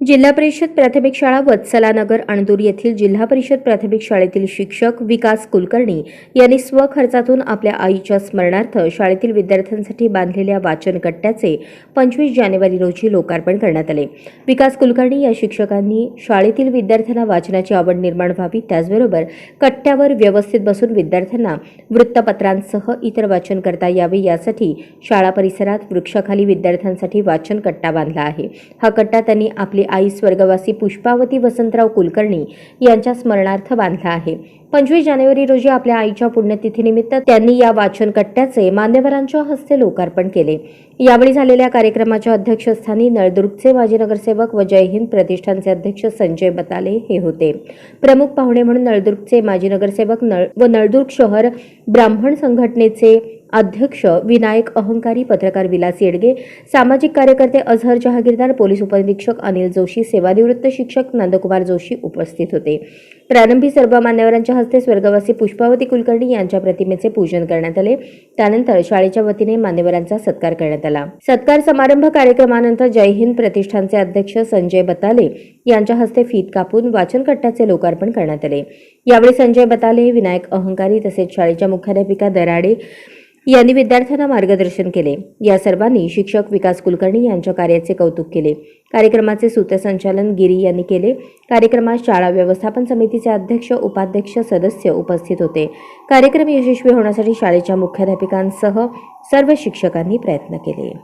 जिल्हा परिषद प्राथमिक शाळा वत्सलानगर अणदूर येथील जिल्हा परिषद प्राथमिक शाळेतील शिक्षक विकास कुलकर्णी यांनी स्वखर्चातून आपल्या आईच्या स्मरणार्थ शाळेतील विद्यार्थ्यांसाठी बांधलेल्या वाचन कट्ट्याचे पंचवीस जानेवारी रोजी लोकार्पण करण्यात आले. विकास कुलकर्णी या शिक्षकांनी शाळेतील विद्यार्थ्यांना वाचनाची आवड निर्माण व्हावी त्याचबरोबर कट्ट्यावर व्यवस्थित बसून विद्यार्थ्यांना वृत्तपत्रांसह इतर वाचन करता यावे यासाठी शाळा परिसरात वृक्षाखाली विद्यार्थ्यांसाठी वाचन कट्टा बांधला आहे. हा कट्टा त्यांनी आपली आई स्वर्गवासी पुष्पावती वसंतराव कुलकर्णी यांच्या स्मरणार्थ बांधला आहे. पंचवीस जानेवारी रोजी आपल्या आईच्या पुण्यतिथीनिमित्त त्यांनी या वाचन कट्ट्याचे मान्यवरांच्या हस्ते लोकार्पण केले. यावेळी झालेल्या कार्यक्रमाच्या अध्यक्षस्थानी नळदुर्गचे माजी नगरसेवक व जय हिंद प्रतिष्ठानचे अध्यक्ष संजय बताले हे होते. प्रमुख पाहुणे म्हणून नळदुर्गचे माजी नगरसेवक नळ व नळदुर्ग शहर ब्राह्मण संघटनेचे अध्यक्ष विनायक अहंकारी पत्रकार विलास येडगे सामाजिक कार्यकर्ते अझहर जहागीरदार पोलीस उपनिरीक्षक अनिल जोशी सेवानिवृत्त शिक्षक नंदकुमार जोशी उपस्थित होते. प्रारंभी सर्व मान्यवरांच्या हस्ते स्वर्गवासी पुष्पावती कुलकर्णी यांच्या प्रतिमेचे पूजन करण्यात आले. त्यानंतर शाळेच्या वतीने मान्यवरांचा सत्कार करण्यात आला. सत्कार समारंभ कार्यक्रमानंतर जय हिंद प्रतिष्ठानचे अध्यक्ष संजय बताले यांच्या हस्ते फीत कापून वाचन कट्ट्याचे लोकार्पण करण्यात आले. यावेळी संजय बताले विनायक अहंकारी तसेच शाळेच्या मुख्याध्यापिका दराडे यांनी विद्यार्थ्यांना मार्गदर्शन केले. या सर्वांनी शिक्षक विकास कुलकर्णी यांच्या कार्याचे कौतुक केले. कार्यक्रमाचे सूत्रसंचालन गिरी यांनी केले. कार्यक्रमात शाळा व्यवस्थापन समितीचे अध्यक्ष उपाध्यक्ष सदस्य उपस्थित होते. कार्यक्रम यशस्वी होण्यासाठी शाळेच्या मुख्याध्यापिकांसह सर्व शिक्षकांनी प्रयत्न केले.